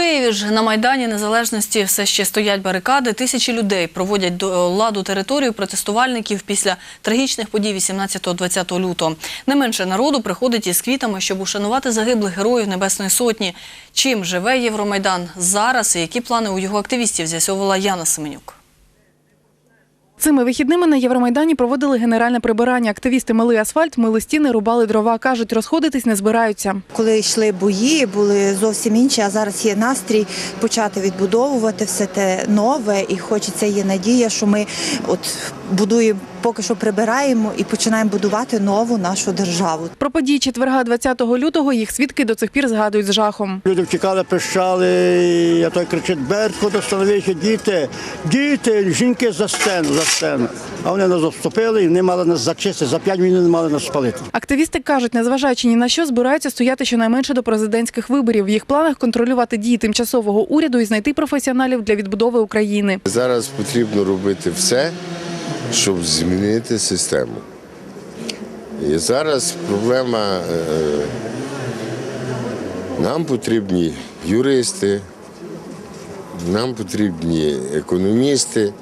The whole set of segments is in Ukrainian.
Києві ж на Майдані Незалежності все ще стоять барикади. Тисячі людей проводять до ладу територію протестувальників після трагічних подій 18-20 лютого. Не менше народу приходить із квітами, щоб ушанувати загиблих героїв Небесної Сотні. Чим живе Євромайдан зараз і які плани у його активістів з'ясовувала Яна Семенюк. Цими вихідними на Євромайдані проводили генеральне прибирання. Активісти мили асфальт, мили стіни, рубали дрова. Кажуть, розходитись не збираються. Коли йшли бої, були зовсім інші, а зараз є настрій почати відбудовувати все те нове, і хочеться є надія, що ми от будуємо, поки що прибираємо і починаємо будувати нову нашу державу. Про події четверга 20 лютого їх свідки до цих пір згадують з жахом. Люди втікали, пищали, а той кричить, Беркут, остановіться, діти, діти, жінки за сцену, за сцену. А вони нас обступили і вони мали нас зачистити, за п'ять хвилин мали нас спалити. Активісти кажуть, незважаючи ні на що, збираються стояти щонайменше до президентських виборів. В їх планах контролювати дії тимчасового уряду і знайти професіоналів для відбудови України. Зараз потрібно робити все, щоб змінити систему. І зараз проблема, е, нам потрібні юристи, нам потрібні економісти,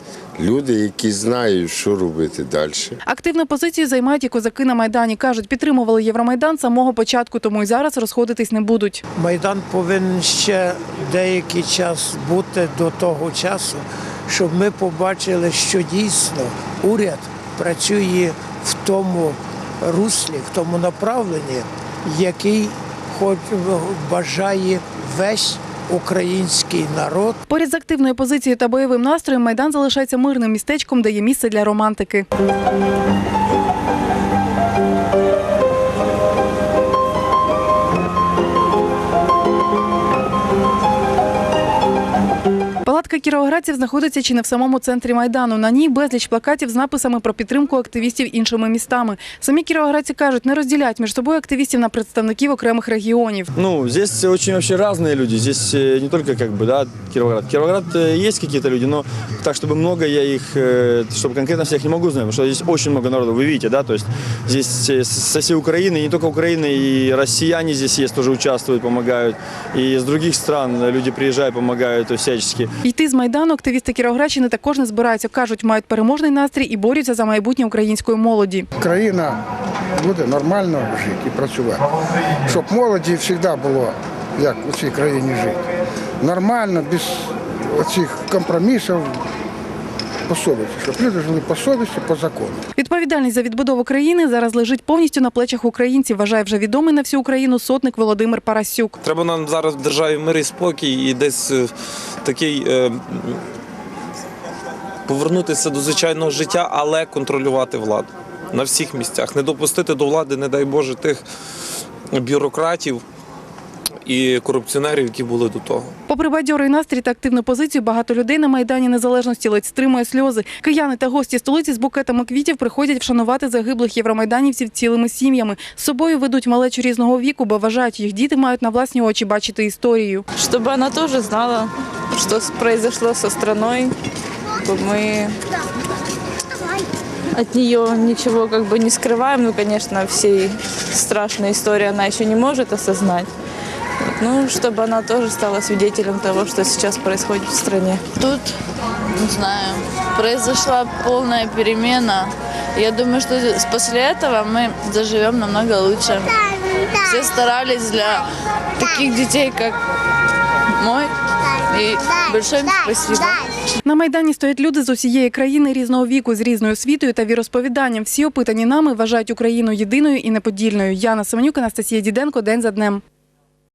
люди, які знають, що робити далі. Активну позицію займають і козаки на майдані. кажуть, підтримували Євромайдан з самого початку, тому й зараз розходитись не будуть. Майдан повинен ще деякий час бути до того часу, щоб ми побачили, що дійсно уряд працює в тому руслі, в тому направленні, який хоч бажає весь український народ. Поряд з активною позицією та бойовим настроєм майдан залишається мирним містечком, де є місце для романтики. Палатка кіровоградців знаходиться чи не в самому центрі майдану. На ній безліч плакатів з написами про підтримку активістів іншими містами. Самі кіровоградці кажуть, не розділяють між собою активістів на представників окремих регіонів. Ну, здесь очень вообще разные люди. Здесь э, не только как бы, да, Кировоград. Кировоград э, есть какие-то люди, но так, чтобы много я их, э, чтобы конкретно всех не могу знать, потому что здесь очень много народу, вы видите, да, то есть здесь э, с- со всей Украины, и не только Украины, и россияне здесь есть, тоже участвуют, помогают, и из других стран люди приезжают, помогают то есть, всячески. Йти з майдану активісти Кіровоградщини також не збираються. кажуть, мають переможний настрій і борються за майбутнє української молоді. країна буде нормально жити і працювати. Щоб молоді завжди було, як у цій країні жити. Нормально, без цих компромісів по совісті, щоб люди жили по совісті, по закону. Відповідальність за відбудову країни зараз лежить повністю на плечах українців. Вважає вже відомий на всю Україну сотник Володимир Парасюк. Треба нам зараз в державі мир і спокій і десь е, такий е, повернутися до звичайного життя, але контролювати владу на всіх місцях. Не допустити до влади, не дай Боже, тих бюрократів і корупціонерів, які були до того. Попри бадьорий настрій та активну позицію, багато людей на майдані незалежності ледь стримує сльози. Кияни та гості столиці з букетами квітів приходять вшанувати загиблих євромайданівців цілими сім'ями. З собою ведуть малечу різного віку, бо вважають, їх діти мають на власні очі бачити історію. чтобы она тоже знала, что с- произошло со страной, чтобы мы от нее ничего как бы не скрываем. Ну, конечно, всей страшной истории она еще не может осознать. Вот, Ну, чтобы она тоже стала свидетелем того, что сейчас происходит в стране. Тут, не знаю, произошла полная перемена. Я думаю, что с- после этого мы заживем намного лучше. Все старались для таких детей, как мой. И большое им спасибо. На майдані стоять люди з усієї країни різного віку, з різною освітою та віросповіданням. Всі опитані нами вважають Україну єдиною і неподільною. Яна Семенюк, Анастасія Діденко, день за днем.